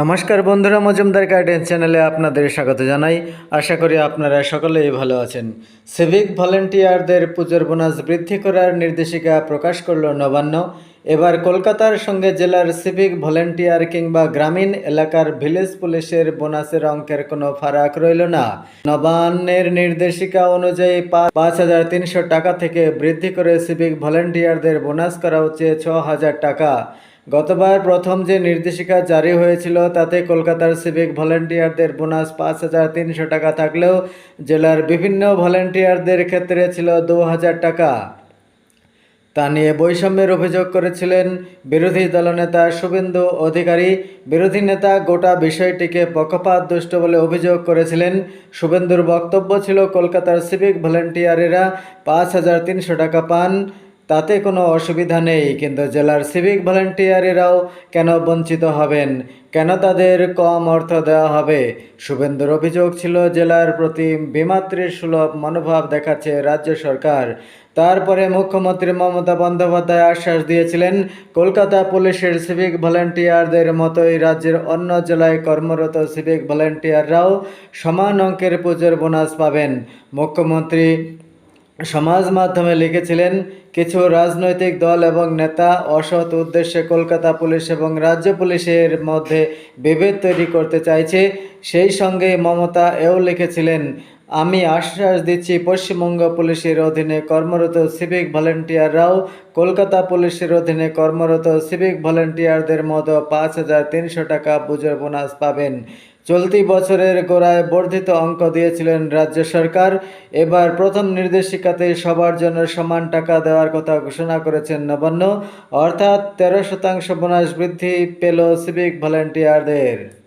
নমস্কার বন্ধুরা, মজুমদার গাইডেন্স চ্যানেলে আপনাদের স্বাগত জানাই। আশা করি আপনারা সকলেই ভালো আছেন। সিভিক ভলেন্টিয়ারদের পুজোর বোনাস বৃদ্ধি করার নির্দেশিকা প্রকাশ করল নবান্ন। এবার কলকাতার সঙ্গে জেলার সিভিক ভলেন্টিয়ার কিংবা গ্রামীণ এলাকার ভিলেজ পুলিশের বোনাসের অঙ্কের কোনো ফারাক রইল না। নবান্নের নির্দেশিকা অনুযায়ী পাঁচ হাজার তিনশো টাকা থেকে বৃদ্ধি করে সিভিক ভলেন্টিয়ারদের বোনাস করা হচ্ছে ছ হাজার টাকা। গতবার প্রথম যে নির্দেশিকা জারি হয়েছিল, তাতে কলকাতার সিভিক ভলেন্টিয়ারদের বোনাস পাঁচ হাজার তিনশো টাকা থাকলেও জেলার বিভিন্ন ভলেন্টিয়ারদের ক্ষেত্রে ছিল দু হাজার টাকা। তা নিয়ে বৈষম্যের অভিযোগ করেছিলেন বিরোধী দলনেতা শুভেন্দু অধিকারী। বিরোধী নেতা গোটা বিষয়টিকে পক্ষপাত দুষ্ট বলে অভিযোগ করেছিলেন। শুভেন্দুর বক্তব্য ছিল, কলকাতার সিভিক ভলেন্টিয়ারেরা পাঁচ হাজার তিনশো টাকা পান। তাতে কোনো অসুবিধা নেই, কিন্তু জেলার সিভিক ভলেন্টিয়ারেরাও কেন বঞ্চিত হবেন? কেন তাদের কম অর্থ দেওয়া হবে? শুভেন্দুর অভিযোগ ছিল জেলার প্রতি বিমাত্রীর সুলভ মনোভাব দেখাচ্ছে রাজ্য সরকার। তারপরে মুখ্যমন্ত্রী মমতা বন্দ্যোপাধ্যায় আশ্বাস দিয়েছিলেন, কলকাতা পুলিশের সিভিক ভলেন্টিয়ারদের মতোই রাজ্যের অন্য জেলায় কর্মরত সিভিক ভলেন্টিয়াররাও সমান অঙ্কের পুজোর বোনাস পাবেন। মুখ্যমন্ত্রী সমাজ মাধ্যমে লিখেছিলেন, কিছু রাজনৈতিক দল এবং নেতা অসৎ উদ্দেশ্যে কলকাতা পুলিশ এবং রাজ্য পুলিশের মধ্যে বিভেদ তৈরি করতে চাইছে। সেই সঙ্গে মমতা এও লিখেছিলেন, আমি আশ্বাস দিচ্ছি পশ্চিমবঙ্গ পুলিশের অধীনে কর্মরত সিভিক ভলেন্টিয়াররাও কলকাতা পুলিশের অধীনে কর্মরত সিভিক ভলেন্টিয়ারদের মতো পাঁচ হাজার তিনশো টাকা পুজোর বোনাস পাবেন। চলতি বছরের গোড়ায় বর্ধিত অঙ্ক দিয়েছিলেন রাজ্য সরকার। এবার প্রথম নির্দেশিকাতে সবার জন্য সমান টাকা দেওয়ার কথা ঘোষণা করেছেন নবান্ন। অর্থাৎ তেরো শতাংশ বোনাস বৃদ্ধি পেল সিভিক ভলেন্টিয়ারদের।